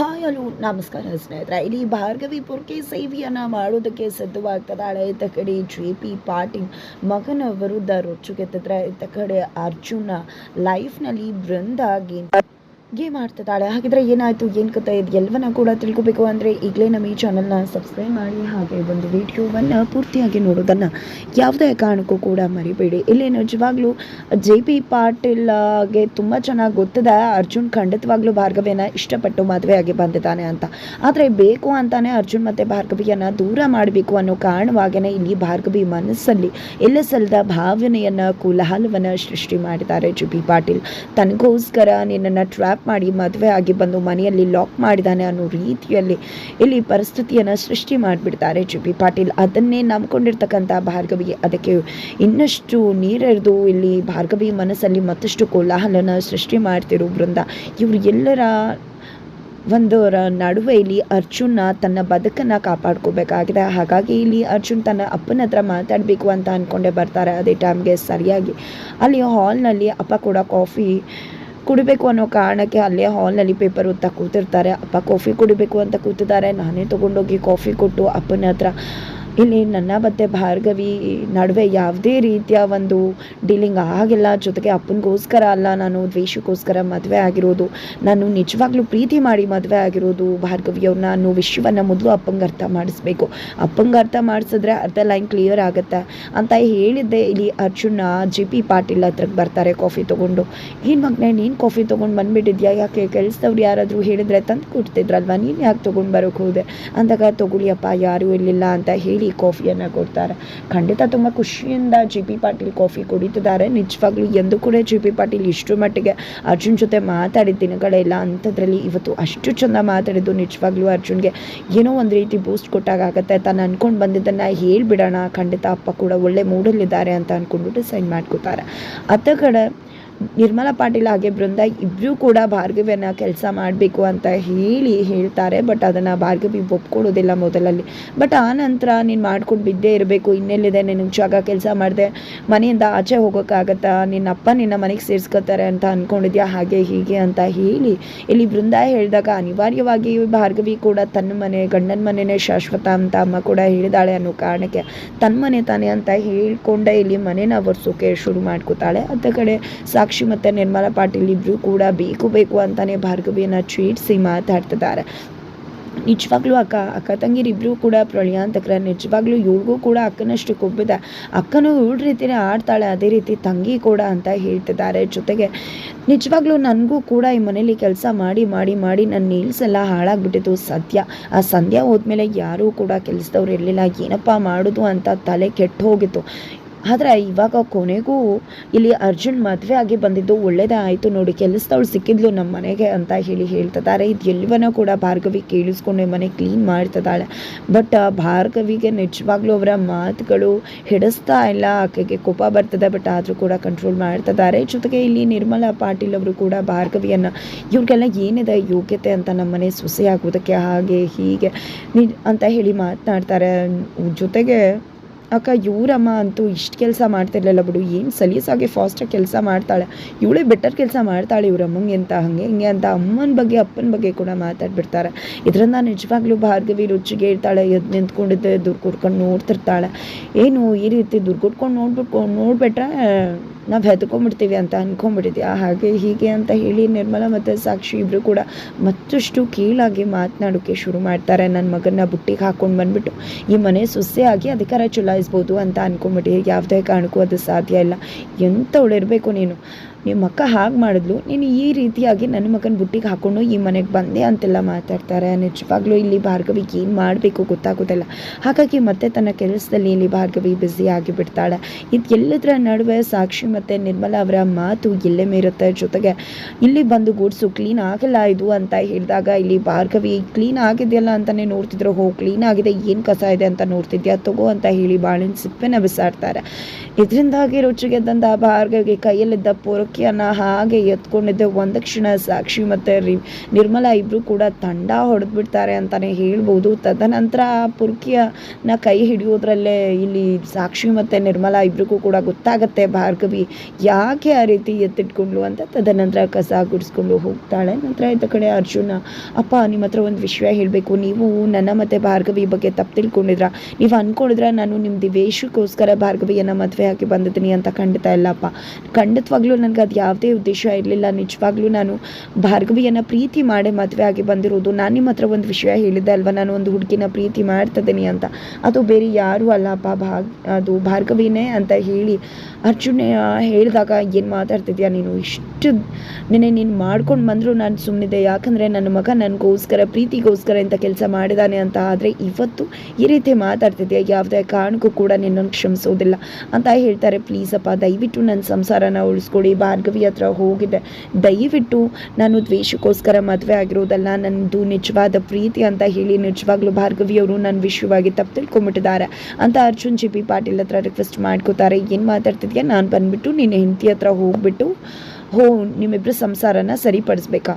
Hi hello ನಮಸ್ಕಾರ ಸ್ನೇಹಿತರೆ, ಇಲ್ಲಿ ಭಾರ್ಗವಿ ಪುರ್ಕೆ ಸೇವೆಯನ್ನು ಮಾಡೋದಕ್ಕೆ ಸಿದ್ಧವಾಗ್ತದಾಳೆ. ಇತ್ತ ಕಡೆ ಜೆ ಪಿ ಪಾಟೀಲ್ ಮಗನ ವಿರುದ್ಧ ರೊಚ್ಚುಗೆತ್ತಿದ್ರೆ ಇತ್ತ ಕಡೆ ಅರ್ಜುನ ಲೈಫ್ನಲ್ಲಿ ಬೃಂದಾಗಿ ಗೇಮ್ ಮಾಡ್ತಿದ್ದಾಳೆ. ಹಾಗಿದ್ರೆ ಏನಾಯಿತು? ಏನು ಕತೆ ಇದು? ಎಲ್ಲವನ್ನ ಕೂಡ ತಿಳ್ಕೊಬೇಕು ಅಂದರೆ ಈಗಲೇ ನಮ್ಮ ಈ ಚಾನಲ್ನ ಸಬ್ಸ್ಕ್ರೈಬ್ ಮಾಡಿ. ಹಾಗೆ ಒಂದು ವಿಡಿಯೋವನ್ನು ಪೂರ್ತಿಯಾಗಿ ನೋಡೋದನ್ನು ಯಾವುದೇ ಕಾರಣಕ್ಕೂ ಕೂಡ ಮರಿಬೇಡಿ. ಇಲ್ಲಿ ನಿಜವಾಗ್ಲೂ ಜೆ ಪಿ ಪಾಟೀಲ್ಗೆ ತುಂಬ ಚೆನ್ನಾಗಿ ಗೊತ್ತಿದೆ. ಅರ್ಜುನ್ ಖಂಡಿತವಾಗ್ಲೂ ಭಾರ್ಗವಿಯನ್ನು ಇಷ್ಟಪಟ್ಟು ಮದುವೆಯಾಗಿ ಬಂದಿದ್ದಾನೆ ಅಂತ. ಆದರೆ ಬೇಕು ಅಂತಾನೆ ಅರ್ಜುನ್ ಮತ್ತು ಭಾರ್ಗವಿಯನ್ನು ದೂರ ಮಾಡಬೇಕು ಅನ್ನೋ ಕಾರಣವಾಗಿಯೇ ಇಲ್ಲಿ ಭಾರ್ಗವಿ ಮನಸ್ಸಲ್ಲಿ ಎಲ್ಲ ಸಲ್ಲದ ಭಾವನೆಯನ್ನು, ಕುಲಹಲವನ್ನು ಸೃಷ್ಟಿ ಮಾಡಿದ್ದಾರೆ ಜೆ ಪಿ ಪಾಟೀಲ್ ತನಗೋಸ್ಕರ ನಿನ್ನನ್ನು ಟ್ರ್ಯಾಪ್ ಮಾಡಿ ಮದುವೆ ಆಗಿ ಬಂದು ಮನೆಯಲ್ಲಿ ಲಾಕ್ ಮಾಡಿದ್ದಾನೆ ಅನ್ನೋ ರೀತಿಯಲ್ಲಿ ಇಲ್ಲಿ ಪರಿಸ್ಥಿತಿಯನ್ನು ಸೃಷ್ಟಿ ಮಾಡಿಬಿಡ್ತಾರೆ ಜಿ ಪಿ ಪಾಟೀಲ್. ಅದನ್ನೇ ನಂಬ್ಕೊಂಡಿರ್ತಕ್ಕಂಥ ಭಾರ್ಗವಿಗೆ. ಅದಕ್ಕೆ ಇನ್ನಷ್ಟು ನೀರೆರೆದು ಇಲ್ಲಿ ಭಾರ್ಗವಿ ಮನಸ್ಸಲ್ಲಿ ಮತ್ತಷ್ಟು ಕೋಲಾಹಲನ ಸೃಷ್ಟಿ ಮಾಡ್ತಿರೋ ಬೃಂದ ಇವರು ಎಲ್ಲರ ಒಂದರ ನಡುವೆ ಇಲ್ಲಿ ಅರ್ಜುನ ತನ್ನ ಬದುಕನ್ನು ಕಾಪಾಡ್ಕೋಬೇಕಾಗಿದೆ. ಹಾಗಾಗಿ ಇಲ್ಲಿ ಅರ್ಜುನ್ ತನ್ನ ಅಪ್ಪನ ಹತ್ರ ಮಾತಾಡಬೇಕು ಅಂತ ಅಂದ್ಕೊಂಡೇ ಬರ್ತಾರೆ ಅದೇ ಟೈಮ್ಗೆ ಸರಿಯಾಗಿ. ಅಲ್ಲಿ ಹಾಲ್ನಲ್ಲಿ ಅಪ್ಪ ಕೂಡ ಕಾಫಿ ಕುಡಿಬೇಕು ಅನ್ನೋ ಕಾರಣಕ್ಕೆ ಅಲ್ಲೇ ಹಾಲ್ನಲ್ಲಿ ಪೇಪರ್ ಓದ್ತಾ ಕೂತಿರ್ತಾರೆ. ಅಪ್ಪ ಕಾಫಿ ಕುಡಿಬೇಕು ಅಂತ ಕೂತಿದ್ದಾರೆ. ನಾನೇ ತೊಗೊಂಡೋಗಿ ಕಾಫಿ ಕೊಟ್ಟು ಅಪ್ಪನ ಹತ್ರ ಇಲ್ಲಿ ನನ್ನ ಮತ್ತು ಭಾರ್ಗವಿ ನಡುವೆ ಯಾವುದೇ ರೀತಿಯ ಒಂದು ಡೀಲಿಂಗ್ ಆಗಿಲ್ಲ. ಜೊತೆಗೆ ಅಪ್ಪನಿಗೋಸ್ಕರ ಅಲ್ಲ, ನಾನು ದ್ವೇಷಕ್ಕೋಸ್ಕರ ಮದುವೆ ಆಗಿರೋದು. ನಾನು ನಿಜವಾಗ್ಲೂ ಪ್ರೀತಿ ಮಾಡಿ ಮದುವೆ ಆಗಿರೋದು. ಭಾರ್ಗವಿಯವ್ರನ್ನ ಅನ್ನೋ ವಿಷಯವನ್ನು ಮೊದಲು ಅಪ್ಪಂಗೆ ಅರ್ಥ ಮಾಡಿಸ್ಬೇಕು. ಅಪ್ಪಂಗೆ ಅರ್ಥ ಮಾಡಿಸಿದ್ರೆ ಅರ್ಧ ಲೈನ್ ಕ್ಲಿಯರ್ ಆಗುತ್ತೆ. ಅಂತ ಹೇಳಿದ್ದೆ. ಇಲ್ಲಿ ಅರ್ಜುನ ಜಿ ಪಿ ಪಾಟೀಲ್ ಹತ್ರಕ್ಕೆ ಬರ್ತಾರೆ ಕಾಫಿ ತೊಗೊಂಡು. ಏನು ಮಗನೇ, ನೀನು ಕಾಫಿ ತೊಗೊಂಡು ಬಂದುಬಿಟ್ಟಿದ್ಯಾ? ಯಾಕೆ ಕೆಲಸದವ್ರು ಯಾರಾದರೂ ಹೇಳಿದ್ರೆ ತಂದು ಕೊಡ್ತಿದ್ರಲ್ವ? ನೀನು ಯಾಕೆ ತೊಗೊಂಡು ಬರೋಕ್ಕೆ ಹೋದೆ? ಅಂದಾಗ ತೊಗೊಳಿಯಪ್ಪ ಯಾರೂ ಇರಲಿಲ್ಲ ಅಂತ ಹೇಳಿ ಕಾಫಿಯನ್ನು ಕೊಡ್ತಾರೆ. ಖಂಡಿತ ತುಂಬ ಖುಷಿಯಿಂದ ಜಿ ಪಿ ಪಾಟೀಲ್ ಕಾಫಿ ಕುಡಿತಿದ್ದಾರೆ. ನಿಜವಾಗ್ಲೂ ಎಂದು ಕೂಡ ಜಿ ಪಿ ಪಾಟೀಲ್ ಇಷ್ಟು ಮಟ್ಟಿಗೆ ಅರ್ಜುನ್ ಜೊತೆ ಮಾತಾಡಿದ ದಿನಗಳೆಲ್ಲ ಅಂಥದ್ರಲ್ಲಿ ಇವತ್ತು ಅಷ್ಟು ಚೆಂದ ಮಾತಾಡಿದ್ದು ನಿಜವಾಗ್ಲೂ ಅರ್ಜುನ್ಗೆ. ಏನೋ ಒಂದು ರೀತಿ ಬೂಸ್ಟ್ ಕೊಟ್ಟಾಗತ್ತೆ ತಾನು ಅಂದ್ಕೊಂಡು ಬಂದಿದ್ದನ್ನು ಹೇಳಿಬಿಡೋಣ. ಖಂಡಿತ ಅಪ್ಪ ಕೂಡ ಒಳ್ಳೆ ಮೂಡಲ್ಲಿದ್ದಾರೆ ಅಂತ ಅಂದ್ಕೊಂಡ್ಬಿಟ್ಟು ಸೈನ್ ಮಾಡ್ಕೋತಾರೆ. ಅತ್ತ ಕಡೆ ನಿರ್ಮಲಾ ಪಾಟೀಲ್ ಹಾಗೆ ಬೃಂದ ಇಬ್ಬರೂ ಕೂಡ ಭಾರ್ಗವ್ಯನ ಕೆಲಸ ಮಾಡಬೇಕು ಅಂತ ಹೇಳಿ ಹೇಳ್ತಾರೆ ಬಟ್ ಅದನ್ನು ಭಾರ್ಗವಿ ಒಪ್ಕೊಳ್ಳೋದಿಲ್ಲ ಮೊದಲಲ್ಲಿ. ಬಟ್ ಆ ನಂತರ ನೀನು ಮಾಡ್ಕೊಂಡು ಬಿದ್ದೇ ಇರಬೇಕು, ಇನ್ನೆಲ್ಲಿದೆ ನಿನಗೆ ಜಾಗ ಕೆಲಸ ಮಾಡಿದೆ, ಮನೆಯಿಂದ ಆಚೆ ಹೋಗೋಕ್ಕಾಗತ್ತಾ, ನಿನ್ನ ಅಪ್ಪ ನಿನ್ನ ಮನೆಗೆ ಸೇರಿಸ್ಕೋತಾರೆ ಅಂತ ಅಂದ್ಕೊಂಡಿದ್ಯಾ ಹಾಗೆ ಹೀಗೆ ಅಂತ ಹೇಳಿ. ಇಲ್ಲಿ ಬೃಂದ ಹೇಳಿದಾಗ ಅನಿವಾರ್ಯವಾಗಿ ಭಾರ್ಗವಿ ಕೂಡ ತನ್ನ ಮನೆ, ಗಂಡನ ಮನೆಯೇ ಶಾಶ್ವತ ಅಂತ ಅಮ್ಮ ಕೂಡ ಹೇಳಿದಾಳೆ ಅನ್ನೋ ಕಾರಣಕ್ಕೆ. ತನ್ನ ಮನೆ ತಾನೆ ಅಂತ ಹೇಳ್ಕೊಂಡೆ ಇಲ್ಲಿ ಮನೆನ ಒರೆಸೋಕೆ ಶುರು ಮಾಡ್ಕೋತಾಳೆ. ಅತ್ತ ಕಡೆ ಸಾಕ್ಷಿ ಮತ್ತು ನಿರ್ಮಲಾ ಪಾಟೀಲ್ ಇಬ್ಬರು ಕೂಡ ಬೇಕು ಬೇಕು ಅಂತಲೇ ಭಾರ್ಗವಿಯನ್ನು ಚೀಟ್ಸಿ ಮಾತಾಡ್ತಿದ್ದಾರೆ. ನಿಜವಾಗ್ಲೂ ಅಕ್ಕ ಅಕ್ಕ ತಂಗಿರಿಬ್ಬರು ಕೂಡ ಪ್ರಳಯಾಂತಕರ, ನಿಜವಾಗ್ಲೂ ಇವ್ರಿಗೂ ಕೂಡ ಅಕ್ಕನಷ್ಟು ಕೊಬ್ಬಿದೆ, ಅಕ್ಕನೂ ಇವ್ರ ರೀತಿನೇ ಆಡ್ತಾಳೆ, ಅದೇ ರೀತಿ ತಂಗಿ ಕೂಡ ಅಂತ ಹೇಳ್ತಿದ್ದಾರೆ. ಜೊತೆಗೆ ನಿಜವಾಗ್ಲೂ ನನಗೂ ಕೂಡ ಈ ಮನೇಲಿ ಕೆಲಸ ಮಾಡಿ ಮಾಡಿ ಮಾಡಿ ನನ್ನ ನೀಲ್ಸ್ ಎಲ್ಲ ಹಾಳಾಗ್ಬಿಟ್ಟಿತ್ತು. ಸದ್ಯ, ಆ ಸಂಧ್ಯಾ ಹೋದ್ಮೇಲೆ ಯಾರೂ ಕೂಡ ಕೆಲಸದವ್ರು ಇರಲಿಲ್ಲ. ಏನಪ್ಪ ಮಾಡೋದು ಅಂತ ತಲೆ ಕೆಟ್ಟು ಹೋಗಿತ್ತು. ಆದರೆ ಇವಾಗ ಕೊನೆಗೂ ಇಲ್ಲಿ ಅರ್ಜುನ್ ಮದುವೆ ಆಗಿ ಬಂದಿದ್ದು ಒಳ್ಳೇದೇ ಆಯಿತು ನೋಡಿ, ಕೆಲಸದವಳು ಸಿಕ್ಕಿದ್ಲು ನಮ್ಮ ಮನೆಗೆ ಅಂತ ಹೇಳಿ ಹೇಳ್ತಿದ್ದಾರೆ. ಇದು ಎಲ್ಲವನ್ನ ಕೂಡ ಭಾರ್ಗವಿ ಕೇಳಿಸ್ಕೊಂಡು ಮನೆ ಕ್ಲೀನ್ ಮಾಡ್ತಿದ್ದಾಳೆ. ಬಟ್ ಭಾರ್ಗವಿಗೆ ನಿಜವಾಗ್ಲೂ ಅವರ ಮಾತುಗಳು ಹಿಡಿಸ್ತಾ ಇಲ್ಲ. ಆಕೆಗೆ ಕೋಪ ಬರ್ತದೆ, ಬಟ್ ಆದರೂ ಕೂಡ ಕಂಟ್ರೋಲ್ ಮಾಡ್ತಿದ್ದಾರೆ. ಜೊತೆಗೆ ಇಲ್ಲಿ ನಿರ್ಮಲಾ ಪಾಟೀಲ್ ಅವರು ಕೂಡ ಭಾರ್ಗವಿಯನ್ನು, ಇವ್ರಿಗೆಲ್ಲ ಏನಿದೆ ಯೋಗ್ಯತೆ ಅಂತ ನಮ್ಮನೆ ಸೊಸೆ ಆಗೋದಕ್ಕೆ ಹಾಗೆ ಹೀಗೆ ಅಂತ ಹೇಳಿ ಮಾತನಾಡ್ತಾರೆ. ಜೊತೆಗೆ ಅಕ್ಕ, ಇವರಮ್ಮ ಅಂತೂ ಇಷ್ಟು ಕೆಲಸ ಮಾಡ್ತಿರ್ಲಿಲ್ಲ ಬಿಡು. ಏನು ಸಲೀಸಾಗಿ ಫಾಸ್ಟಾಗಿ ಕೆಲಸ ಮಾಡ್ತಾಳೆ. ಇವಳೇ ಬೆಟರ್ ಕೆಲಸ ಮಾಡ್ತಾಳೆ ಇವ್ರ ಅಮ್ಮಂಗೆ ಅಂತ, ಹಾಗೆ ಹಿಂಗೆ ಅಂತ ಅಮ್ಮನ ಬಗ್ಗೆ, ಅಪ್ಪನ ಬಗ್ಗೆ ಕೂಡ ಮಾತಾಡ್ಬಿಡ್ತಾರೆ. ಇದರಿಂದ ನಿಜವಾಗ್ಲೂ ಭಾರ್ಗವಿ ರುಚಿಗೆ ಇರ್ತಾಳೆ. ಎದ್ದು ನಿಂತ್ಕೊಂಡಿದ್ದೆ ದುಡ್ಡು ಕೊಡ್ಕೊಂಡು ನೋಡ್ತಿರ್ತಾಳೆ. ಏನು ಈ ರೀತಿ ದುಡ್ಡು ಕೊಟ್ಕೊಂಡು ನೋಡ್ಬಿಟ್ಟು ನೋಡ್ಬಿಟ್ರೆ ನಾವು ಹೆದ್ಕೊಂಡ್ಬಿಡ್ತೀವಿ ಅಂತ ಅಂದ್ಕೊಂಡ್ಬಿಟ್ಟಿದ್ಯಾ ಹಾಗೆ ಹೀಗೆ ಅಂತ ಹೇಳಿ ನಿರ್ಮಲ ಮತ್ತು ಸಾಕ್ಷಿ ಇಬ್ಬರು ಕೂಡ ಮತ್ತಷ್ಟು ಕೀಳಾಗಿ ಮಾತನಾಡೋಕ್ಕೆ ಶುರು ಮಾಡ್ತಾರೆ. ನನ್ನ ಮಗನ ಬುಟ್ಟಿಗೆ ಹಾಕ್ಕೊಂಡು ಬಂದ್ಬಿಟ್ಟು ಈ ಮನೆ ಸೊಸೆಯಾಗಿ ಅಧಿಕಾರ ಚಲಾಯಿಸ್ಬೋದು ಅಂತ ಅಂದ್ಕೊಂಬಿಟ್ಟು ಯಾವುದೇ ಕಾರಣಕ್ಕೂ ಅದು ಸಾಧ್ಯ ಇಲ್ಲ. ಎಂಥವಳಿರಬೇಕು ನೀನು? ನಿಮ್ಮ ಅಕ್ಕ ಹಾಗೆ ಮಾಡಿದ್ಲು, ನೀನು ಈ ರೀತಿಯಾಗಿ ನನ್ನ ಮಗನ ಬುಟ್ಟಿಗೆ ಹಾಕ್ಕೊಂಡು ಈ ಮನೆಗೆ ಬಂದೆ ಅಂತೆಲ್ಲ ಮಾತಾಡ್ತಾರೆ. ನಿಜವಾಗ್ಲೂ ಇಲ್ಲಿ ಭಾರ್ಗವಿಗೆ ಏನು ಮಾಡಬೇಕು ಗೊತ್ತಾಗೋದಿಲ್ಲ. ಹಾಗಾಗಿ ಮತ್ತೆ ತನ್ನ ಕೆಲಸದಲ್ಲಿ ಇಲ್ಲಿ ಭಾರ್ಗವಿ ಬ್ಯುಸಿ ಆಗಿಬಿಡ್ತಾಳೆ ಇದು ಎಲ್ಲದರ ನಡುವೆ ಸಾಕ್ಷಿ ಮತ್ತು ನಿರ್ಮಲಾ ಅವರ ಮಾತು ಎಲ್ಲೇ ಮೀರುತ್ತೆ? ಜೊತೆಗೆ ಇಲ್ಲಿ ಬಂದು ಗುಡ್ಸು ಕ್ಲೀನ್ ಆಗಲ್ಲ ಇದು ಅಂತ ಹೇಳಿದಾಗ ಇಲ್ಲಿ ಭಾರ್ಗವಿ ಕ್ಲೀನ್ ಆಗಿದೆಯಲ್ಲ ಅಂತಲೇ ನೋಡ್ತಿದ್ರು. ಹೋ ಕ್ಲೀನ್ ಆಗಿದೆ. ಏನು ಕಸ ಇದೆ ಅಂತ ನೋಡ್ತಿದ್ಯಾ? ತಗೋ ಅಂತ ಹೇಳಿ ಬಾಳಿನ ಸಿಪ್ಪೆನ ಬಿಸಾಡ್ತಾರೆ. ಇದರಿಂದಾಗಿ ರುಚಿಗೆದ್ದಂಥ ಭಾರ್ಗವಿಗೆ ಕೈಯಲ್ಲಿದ್ದ ಪೂರಕ ಪೊರ್ಕಿಯನ್ನು ಹಾಗೆ ಎತ್ಕೊಂಡಿದ್ದೆ ಒಂದು ಕ್ಷಣ ಸಾಕ್ಷಿ ಮತ್ತು ರಿ ನಿರ್ಮಲಾ ಇಬ್ಬರು ಕೂಡ ತಂಡ ಹೊಡೆದ್ಬಿಡ್ತಾರೆ ಅಂತಲೇ ಹೇಳ್ಬೋದು. ತದನಂತರ ಆ ಪುರ್ಕಿಯನ್ನ ಕೈ ಹಿಡಿಯೋದ್ರಲ್ಲೇ ಇಲ್ಲಿ ಸಾಕ್ಷಿ ಮತ್ತು ನಿರ್ಮಲಾ ಇಬ್ಬರಿಗೂ ಕೂಡ ಗೊತ್ತಾಗುತ್ತೆ ಭಾರ್ಗವಿ ಯಾಕೆ ಆ ರೀತಿ ಎತ್ತಿಟ್ಕೊಂಡ್ಲು ಅಂತ. ತದನಂತರ ಕಸ ಗುಡಿಸ್ಕೊಂಡು ಹೋಗ್ತಾಳೆ. ನಂತರ ಇದ್ದ ಕಡೆ ಅರ್ಜುನ, ಅಪ್ಪ, ನಿಮ್ಮ ಹತ್ರ ಒಂದು ವಿಷಯ ಹೇಳಬೇಕು. ನೀವು ನನ್ನ ಮತ್ತು ಭಾರ್ಗವಿ ಬಗ್ಗೆ ತಪ್ಪು ತಿಳ್ಕೊಂಡಿದ್ರ. ನೀವು ಅಂದ್ಕೊಂಡಿದ್ರ ನಾನು ನಿಮ್ಮ ದಿವೇಶಕ್ಕೋಸ್ಕರ ಭಾರ್ಗವಿಯನ್ನು ಮದುವೆ ಹಾಕಿ ಬಂದಿದ್ದೀನಿ ಅಂತ ಖಂಡಿತ ಇಲ್ಲಪ್ಪ ಖಂಡಿತವಾಗ್ಲೂ ನನಗೆ ಅದು ಯಾವುದೇ ಉದ್ದೇಶ ಇರಲಿಲ್ಲ. ನಿಜವಾಗ್ಲೂ ನಾನು ಭಾರ್ಗವಿಯನ್ನು ಪ್ರೀತಿ ಮಾಡೇ ಮದುವೆ ಆಗಿ ಬಂದಿರೋದು. ನಾನು ನಿಮ್ಮ ಹತ್ರ ಒಂದು ವಿಷಯ ಹೇಳಿದ್ದೆ ಅಲ್ವಾ? ನಾನು ಒಂದು ಹುಡುಗಿನ ಪ್ರೀತಿ ಮಾಡ್ತಿದ್ದೀನಿ ಅಂತ. ಅದು ಬೇರೆ ಯಾರೂ ಅಲ್ಲಪ್ಪ ಭಾಗ್, ಅದು ಭಾರ್ಗವಿನೇ ಅಂತ ಹೇಳಿ ಅರ್ಜುನ ಹೇಳಿದಾಗ ಏನು ಮಾತಾಡ್ತಿದ್ಯಾ ನೀನು? ಇಷ್ಟು ನಿನ್ನೆ ನೀನು ಮಾಡ್ಕೊಂಡು ಬಂದರೂ ನಾನು ಸುಮ್ಮನಿದೆ ಯಾಕಂದರೆ ನನ್ನ ಮಗ ನನಗೋಸ್ಕರ, ಪ್ರೀತಿಗೋಸ್ಕರ ಇಂಥ ಕೆಲಸ ಮಾಡಿದಾನೆ ಅಂತ. ಆದರೆ ಇವತ್ತು ಈ ರೀತಿ ಮಾತಾಡ್ತಿದ್ಯಾ? ಯಾವುದೇ ಕಾರಣಕ್ಕೂ ಕೂಡ ನಿನ್ನನ್ನು ಕ್ಷಮಿಸೋದಿಲ್ಲ ಅಂತ ಹೇಳ್ತಾರೆ. ಪ್ಲೀಸಪ್ಪ ದಯವಿಟ್ಟು ನನ್ನ ಸಂಸಾರನ ಉಳಿಸ್ಕೊಡಿ. ಭಾರ್ಗವಿ ಹತ್ರ ಹೋಗಿದೆ. ದಯವಿಟ್ಟು ನಾನು ದ್ವೇಷಕ್ಕೋಸ್ಕರ ಮದುವೆ ಆಗಿರೋದಲ್ಲ ನನ್ನದು ನಿಜವಾದ ಪ್ರೀತಿ ಅಂತ ಹೇಳಿ ನಿಜವಾಗ್ಲೂ ಭಾರ್ಗವಿಯವರು ನನ್ನ ವಿಷಯವಾಗಿ ತಪ್ಪು ತಿಳ್ಕೊಂಬಿಟ್ಟಿದ್ದಾರೆ ಅಂತ ಅರ್ಜುನ್ ಜಿ ಪಿ ಪಾಟೀಲ್ ಹತ್ರ ರಿಕ್ವೆಸ್ಟ್ ಮಾಡ್ಕೋತಾರೆ. ಏನು ಮಾತಾಡ್ತಿದ್ಯಾ? ನಾನು ಬಂದ್ಬಿಟ್ಟು ನಿನ್ನ ಹೆಂಡತಿ ಹತ್ರ ಹೋಗ್ಬಿಟ್ಟು ಹೋ ನಿಮ್ಮಿಬ್ಬರು ಸಂಸಾರನ ಸರಿಪಡಿಸ್ಬೇಕಾ?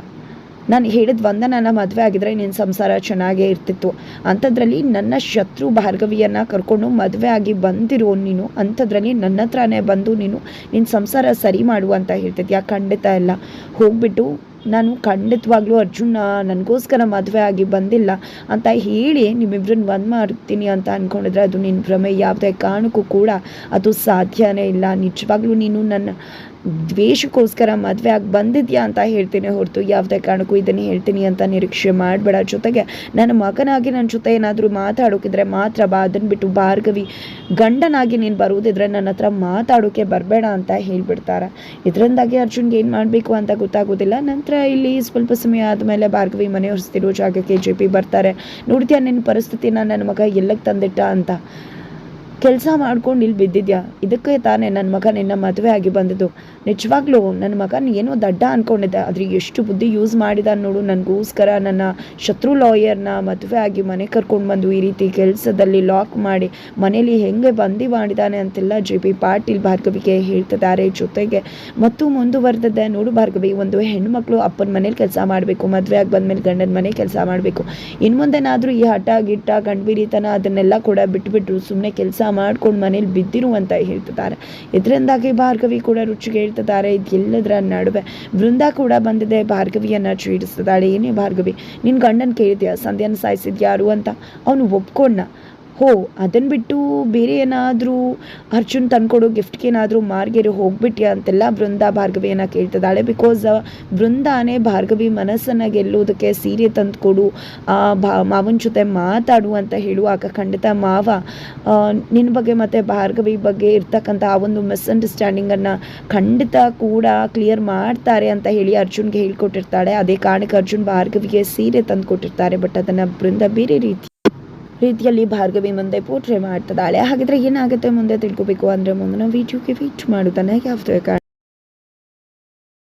ನಾನು ಹೇಳಿದ ಒಂದ ನನ್ನ ಮದುವೆ ಆಗಿದ್ರೆ ನಿನ್ನ ಸಂಸಾರ ಚೆನ್ನಾಗೇ ಇರ್ತಿತ್ತು. ಅಂಥದ್ರಲ್ಲಿ ನನ್ನ ಶತ್ರು ಭಾರ್ಗವಿಯನ್ನು ಕರ್ಕೊಂಡು ಮದುವೆ ಆಗಿ ಬಂದಿರೋ ನೀನು ಅಂಥದ್ರಲ್ಲಿ ನನ್ನ ಹತ್ರನೇ ಬಂದು ನೀನು ನಿನ್ನ ಸಂಸಾರ ಸರಿ ಮಾಡು ಅಂತ ಹೇಳ್ತಿದ್ಯಾ? ಖಂಡಿತ ಇಲ್ಲ. ಹೋಗ್ಬಿಟ್ಟು ನಾನು ಖಂಡಿತವಾಗ್ಲೂ ಅರ್ಜುನ ನನಗೋಸ್ಕರ ಮದುವೆ ಆಗಿ ಬಂದಿಲ್ಲ ಅಂತ ಹೇಳಿ ನಿಮ್ಮಿಬ್ರನ್ನ ಬಂದ್ ಮಾಡ್ತೀನಿ ಅಂತ ಅಂದ್ಕೊಂಡಿದ್ರೆ ಅದು ನಿನ್ನ ಭ್ರಮೆ. ಯಾವುದೇ ಕಾರಣಕ್ಕೂ ಕೂಡ ಅದು ಸಾಧ್ಯನೇ ಇಲ್ಲ. ನಿಜವಾಗ್ಲೂ ನೀನು ನನ್ನ ದ್ವೇಷಕ್ಕೋಸ್ಕರ ಮದುವೆ ಆಗಿ ಬಂದಿದ್ಯಾ ಅಂತ ಹೇಳ್ತೀನಿ. ಹೊರತು ಯಾವುದೇ ಕಾರಣಕ್ಕೂ ಇದನ್ನು ಹೇಳ್ತೀನಿ ಅಂತ ನಿರೀಕ್ಷೆ ಮಾಡಬೇಡ. ಜೊತೆಗೆ ನನ್ನ ಮಗನಾಗಿ ನನ್ನ ಜೊತೆ ಏನಾದರೂ ಮಾತಾಡೋಕಿದ್ರೆ ಮಾತ್ರ ಬಾ. ಅದನ್ನು ಬಿಟ್ಟು ಭಾರ್ಗವಿ ಗಂಡನಾಗಿ ನೀನು ಬರುವುದಿದ್ರೆ ನನ್ನ ಹತ್ರ ಮಾತಾಡೋಕ್ಕೆ ಬರಬೇಡ ಅಂತ ಹೇಳಿಬಿಡ್ತಾರೆ. ಇದರಿಂದಾಗಿ ಅರ್ಜುನ್ಗೆ ಏನು ಮಾಡಬೇಕು ಅಂತ ಗೊತ್ತಾಗೋದಿಲ್ಲ. ನಂತರ ಇಲ್ಲಿ ಸ್ವಲ್ಪ ಸಮಯ ಆದಮೇಲೆ ಭಾರ್ಗವಿ ಮನೆ ಹೊರಿಸ್ತಿರೋ ಜಾಗಕ್ಕೆ ಜೆ ಪಿ ಬರ್ತಾರೆ. ನೋಡ್ತೀಯ ನಿನ್ನ ಪರಿಸ್ಥಿತಿನ? ನನ್ನ ಮಗ ಎಲ್ಲಕ್ಕೆ ತಂದಿಟ್ಟ ಅಂತ. ಕೆಲಸ ಮಾಡ್ಕೊಂಡು ಇಲ್ಲಿ ಬಿದ್ದಿದ್ಯಾ? ಇದಕ್ಕೆ ತಾನೇ ನನ್ನ ಮಗ ನಿನ್ನ ಮದುವೆ ಆಗಿ ಬಂದದ್ದು. ನಿಜವಾಗ್ಲೂ ನನ್ನ ಮಗನ ಏನೋ ದಡ್ಡ ಅಂದ್ಕೊಂಡಿದ್ದೆ ಆದರೆ ಎಷ್ಟು ಬುದ್ಧಿ ಯೂಸ್ ಮಾಡಿದ ನೋಡು. ನನಗೋಸ್ಕರ ನನ್ನ ಶತ್ರು ಲಾಯರ್ನ ಮದುವೆ ಆಗಿ ಮನೆ ಕರ್ಕೊಂಡು ಬಂದು ಈ ರೀತಿ ಕೆಲಸದಲ್ಲಿ ಲಾಕ್ ಮಾಡಿ ಮನೇಲಿ ಹೆಂಗೆ ಬಂದಿ ಮಾಡಿದ್ದಾನೆ ಅಂತೆಲ್ಲ ಜೆ ಪಿ ಪಾಟೀಲ್ ಭಾರ್ಗವಿಗೆ ಹೇಳ್ತಿದ್ದಾರೆ. ಜೊತೆಗೆ ಮತ್ತು ಮುಂದುವರೆದಿದ್ದೆ ನೋಡು ಭಾರ್ಗವಿ. ಒಂದು ಹೆಣ್ಮಕ್ಳು ಅಪ್ಪನ ಮನೇಲಿ ಕೆಲಸ ಮಾಡಬೇಕು. ಮದುವೆ ಆಗಿ ಬಂದಮೇಲೆ ಗಂಡನ ಮನೆ ಕೆಲಸ ಮಾಡಬೇಕು. ಇನ್ನು ಮುಂದೆನಾದರೂ ಈ ಹಠ ಗಿಟ್ಟ ಗಂಡ್ಬಿರಿತನ ಅದನ್ನೆಲ್ಲ ಕೂಡ ಬಿಟ್ಬಿಟ್ರು. ಸುಮ್ಮನೆ ಕೆಲಸ ಮಾಡ್ಕೊಂಡು ಮನೇಲಿ ಬಿದ್ದಿರು ಅಂತ ಹೇಳ್ತಿದ್ದಾರೆ. ಇದರಿಂದಾಗಿ ಭಾರ್ಗವಿ ಕೂಡ ರುಚಿಗೆ ಹೇಳ್ತಿದ್ದಾರೆ ಇದೆಲ್ಲದರ ನಡುವೆ ವೃಂದ ಕೂಡ ಬಂದಿದೆ, ಭಾರ್ಗವಿಯನ್ನು ಚೀಡಿಸ್ತಿದ್ದಾಳೆ ಏನೇ ಭಾರ್ಗವಿ ನಿನ್ನ ಗಂಡನ ಕೇಳಿದ್ಯಾ ಸಂಧ್ಯಾನ ಸಾಯಿಸಿದ್ಯಾರು ಅಂತ. ಅವನು ಒಪ್ಕೊಂಡ ಹೋ ಅದನ್ನು ಬಿಟ್ಟು ಬೇರೆ ಏನಾದರೂ ಅರ್ಜುನ್ ತಂದ್ಕೊಡೋ ಗಿಫ್ಟ್ಗೆ ಏನಾದರೂ ಮಾರ್ಗೆರೆ ಹೋಗ್ಬಿಟ್ಯಾ ಅಂತೆಲ್ಲ ಬೃಂದ ಭಾರ್ಗವಿಯನ್ನು ಕೇಳ್ತಿದ್ದಾಳೆ. ಬಿಕಾಸ್ ಬೃಂದಾನೇ ಭಾರ್ಗವಿ ಮನಸ್ಸನ್ನು ಗೆಲ್ಲೋದಕ್ಕೆ ಸೀರೆ ತಂದುಕೊಡು ಭಾ, ಮಾವನ ಜೊತೆ ಮಾತಾಡು ಅಂತ ಹೇಳುವಾಗ ಖಂಡಿತ ಮಾವ ನಿನ್ನ ಬಗ್ಗೆ ಮತ್ತು ಭಾರ್ಗವಿ ಬಗ್ಗೆ ಇರ್ತಕ್ಕಂಥ ಆ ಒಂದು ಮಿಸ್ಅಂಡರ್ಸ್ಟ್ಯಾಂಡಿಂಗನ್ನು ಖಂಡಿತ ಕೂಡ ಕ್ಲಿಯರ್ ಮಾಡ್ತಾರೆ ಅಂತ ಹೇಳಿ ಅರ್ಜುನ್ಗೆ ಹೇಳ್ಕೊಟ್ಟಿರ್ತಾಳೆ. ಅದೇ ಕಾರಣಕ್ಕೆ ಅರ್ಜುನ್ ಭಾರ್ಗವಿಗೆ ಸೀರೆ ತಂದು ಕೊಟ್ಟಿರ್ತಾರೆ ಬಟ್ ಅದನ್ನು ಬೃಂದ ಬೇರೆ ರೀತಿ ರೀತಿಯಲ್ಲಿ ಭಾರ್ಗವಿ ಮುಂದೆ ಪೋಟ್ರೆ ಮಾಡ್ತದಾಳೆ ಹಾಗಿದ್ರೆ ಏನಾಗುತ್ತೆ ಮುಂದೆ ತಿಳ್ಕೊಬೇಕು ಅಂದ್ರೆ ಮುಂದಿನ ವೀಡಿಯೋಗೆ ವೇಟ್ ಮಾಡುತ್ತಾನೆ. ಯಾವುದೇ ಕಾರಣ